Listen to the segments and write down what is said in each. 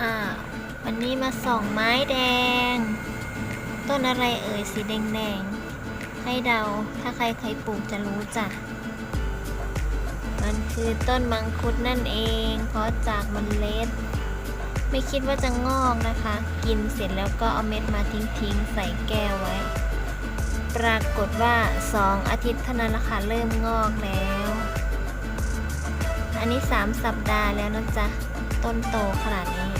อ่าวันนี้มาส่องไม้แดง ต้นอะไรเอ่ยสีแดงๆให้เดาถ้าใครเคยปลูกจะรู้จ้ะมันคือต้นมังคุดนั่นเอง เพราะจากมันเล็ด ไม่คิดว่าจะงอกนะคะ กินเสร็จแล้วก็เอาเม็ดมาทิ้งๆ ใส่แก้วไว้ ปรากฏว่า 2 อาทิตย์เท่านั้นละค่ะเริ่มงอกแล้ว อันนี้ 3 สัปดาห์แล้วนะจ๊ะ ต้นโตขนาดนี้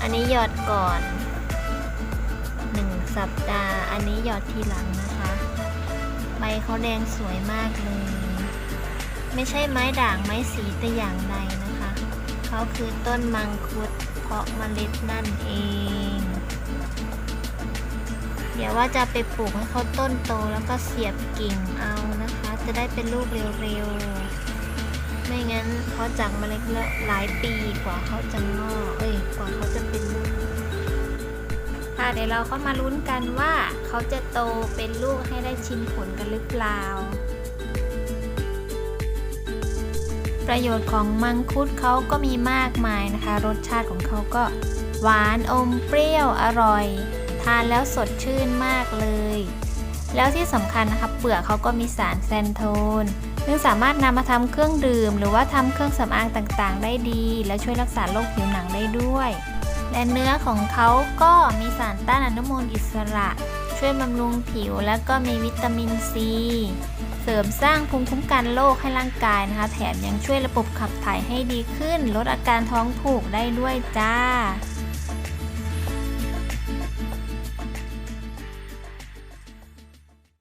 อันนี้หยอดก่อน 1 สัปดาห์ อันนี้หยอดทีหลังนะคะ ใบเขาแดงสวยมากเลย ไม่ใช่ไม้ด่างไม้สีแต่อย่างใดนะคะ เขาคือต้นมังคุดเพาะเมล็ดนั่นเอง เดี๋ยวว่าจะไปปลูกให้เขาต้นโตแล้วก็เสียบกิ่งเอานะคะ จะได้เป็นลูกเร็วๆ ไม่งั้นเขาจากเมล็ดแล้วหลายปีกว่าเขาจะงอก เดี๋ยวเราก็มาลุ้นกันว่าเขาจะโตเป็นลูกให้ได้ชิมผลกันหรือเปล่า ประโยชน์ของมังคุดเขาก็มีมากมายนะคะ รสชาติของเขาก็หวานอมเปรี้ยวอร่อย ทานแล้วสดชื่นมากเลย แล้วที่สำคัญนะคะเปลือกเขาก็มีสารแซนโทนซึ่งสามารถนำมาทำเครื่องดื่ม หรือว่าทำเครื่องสำอางต่างๆ ได้ดี และช่วยรักษาโรคผิวหนังได้ด้วย และเนื้อของเขาก็มีสารต้านอนุมูลอิสระ ช่วยบำรุงผิวและก็มีวิตามินซี เสริมสร้างภูมิคุ้มกันโรคให้ร่างกายนะคะ แถมยังช่วยระบบขับถ่ายให้ดีขึ้น ลดอาการท้องผูกได้ด้วยจ้า